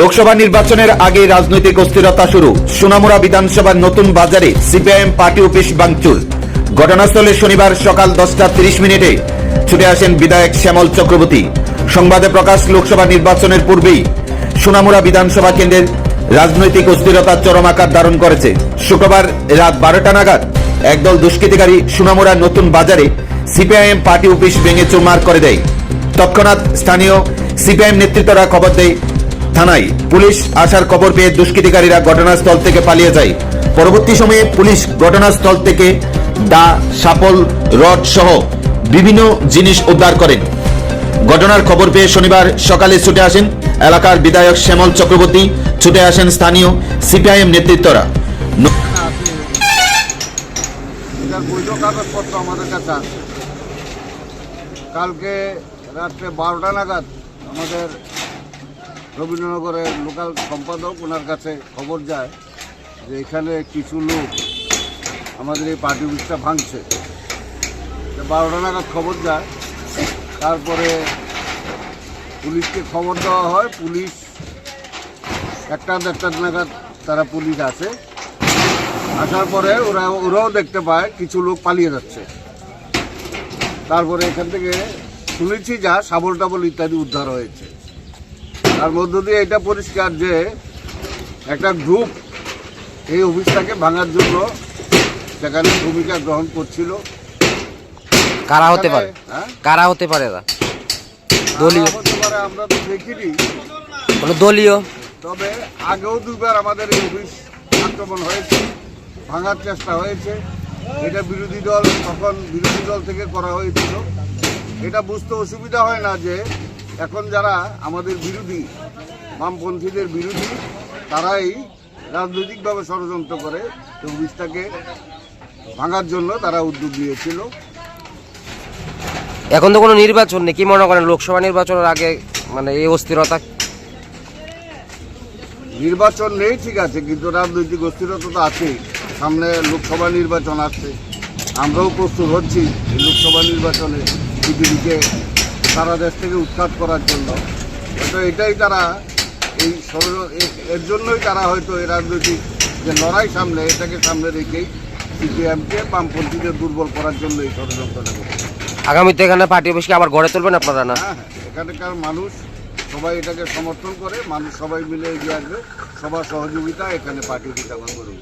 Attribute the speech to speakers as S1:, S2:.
S1: লোকসভা নির্বাচনের আগে রাজনৈতিক অস্থিরতা শুরু। সোনামুড়া বিধানসভার নতুন বাজারে সিপিআইএম পার্টি অফিস ভাঙচুর। ঘটনাস্থলে শনিবার সকাল দশটা তিরিশ মিনিটে ছুটে আসেন বিধায়ক শ্যামল চক্রবর্তী। সংবাদে প্রকাশ, লোকসভা নির্বাচনের পূর্বেই সোনামুড়া বিধানসভা কেন্দ্রের রাজনৈতিক অস্থিরতা চরম আকার ধারণ করেছে। শুক্রবার রাত বারোটা নাগাদ একদল দুষ্কৃতিকারী সোনামুড়ার নতুন বাজারে সিপিআইএম পার্টি অফিস ভেঙে চুরমার করে দেয়। তৎক্ষণাৎ স্থানীয় সিপিআইএম নেতৃত্বরা খবর দেয় থানায় পুলিশ আসার খবর পেয়ে দুষ্কৃতিকারীরা ঘটনাস্থল থেকে পালিয়ে যায়। পরবর্তী সময়ে পুলিশ ঘটনাস্থল থেকে দা, সাপল, রড সহ বিভিন্ন জিনিস উদ্ধার করেন। ঘটনার খবর পেয়ে শনিবার সকালে ছুটে আসেন এলাকার বিধায়ক শ্যামল চক্রবর্তী। ছুটে আসেন স্থানীয় সিপিআইএম নেতৃত্বরা।
S2: কালকে রাত্রে বারোটা নাগাদ আমাদের রবীন্দ্রনগরের লোকাল সম্পাদক, ওনার কাছে খবর যায় যে এখানে কিছু লোক আমাদের এই পার্টি অফিসটা ভাঙছে। বারোটা নাগাদ খবর যায়। তারপরে পুলিশকে খবর দেওয়া হয়। পুলিশ একটা দেড়টা নাগাদ তারা পুলিশ আসে। আসার পরে ওরা, ওরাও দেখতে পায় কিছু লোক পালিয়ে যাচ্ছে। তারপরে এখান থেকে শুনেছি যা সাবল টাবল ইত্যাদি উদ্ধার হয়েছে। তার মধ্য দিয়ে এটা পরিষ্কার যে একটা গ্রুপ এই অফিসটাকে ভাঙার জন্য সেখানে ভূমিকা গ্রহণ করছিল।
S3: কারা হতে পারে?
S2: হ্যাঁ?
S3: কারা হতে পারে দলীয়।
S2: হতে পারে আমরা তো দেখিনি।
S3: দলীয়?
S2: তবে আগেও দুবার আমাদের এই অফিস আক্রমণ হয়েছে ভাঙার চেষ্টা হয়েছে। এটা বিরোধী দল তখন বিরোধী দল থেকে করা হয়েছিল। এটা বুঝতে অসুবিধা হয় না যে এখন যারা আমাদের বিরোধী বামপন্থীদের বিরোধী তারাই রাজনৈতিকভাবে ষড়যন্ত্র করে অফিসটাকে ভাঙার জন্য তারা উদ্যোগ নিয়েছিল।
S3: এখন তো কোনো নির্বাচন নেই কি মনে করেন লোকসভা নির্বাচনের আগে মানে এই অস্থিরতা?
S2: নির্বাচন নেই ঠিক আছে কিন্তু রাজনৈতিক অস্থিরতা তো আছেই। সামনে লোকসভা নির্বাচন আসছে। আমরাও প্রস্তুত হচ্ছি লোকসভা নির্বাচনে পৃথিবীকে সারা দেশ থেকে উৎখাত করার জন্য। হয়তো এটাই তারা এই এর জন্যই তারা হয়তো এই রাজনৈতিক যে লড়াই সামনে এটাকে সামনে রেখেই সিপিএমকে বামপন্থীদের দুর্বল করার জন্য এই ষড়যন্ত্রটা করছে।
S3: আগামীতে এখানে পার্টি অফিসকে আবার গড়ে তুলবেন আপনারা না?
S2: হ্যাঁ হ্যাঁ এখানকার মানুষ সবাই এটাকে সমর্থন করে মানুষ সবাই মিলে এগিয়ে আসবে সবার সহযোগিতা এখানে পার্টি বিতরণ করবে